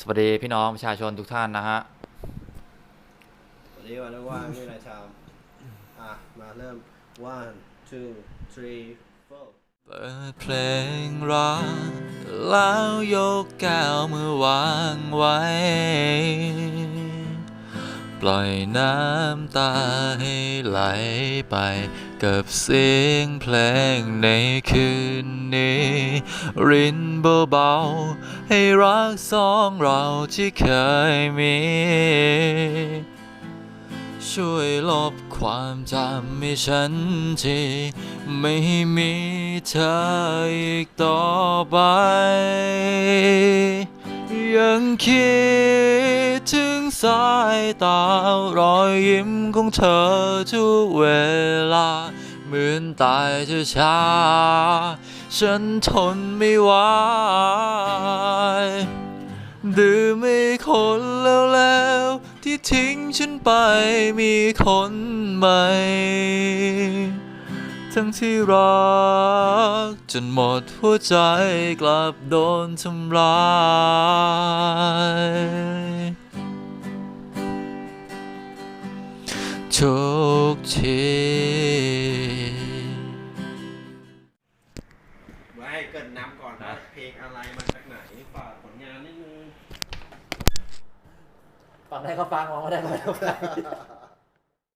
สวัสดีพี่น้องประชาชนทุกท่านนะฮะ วันนี้วันว่างๆนี่นายชามอะ มาเริ่ม one two three four เปิดเพลงรักแล้วยกแก้วมือวางไว้ ปล่อยน้ำตาให้ไหลไป กับเสียงเพลงในคืนนี้ รินเบาๆให้รักสองเราที่เคยมี ช่วยลบความจำให้ฉันทีไม่มีเธออีกต่อไป ยังคิด สายตารอยยิ้มของเธอทุกเวลา เหมือนตายช้าๆฉันทนไม่ไหวดื่มไม่คนแล้วๆที่ทิ้งฉันไปมีคนใหม่ ทั้งที่รัก จนหมดหัวใจกลับโดนทำร้าย ทุกทีไว้ให้เกรินนำก่อนนะเพลงอะไรมาจากไหนฝากผลงานนิดนึง ฟังได้ก็ฟังฟังไม่ได้ก็ไม่ต้องฟัง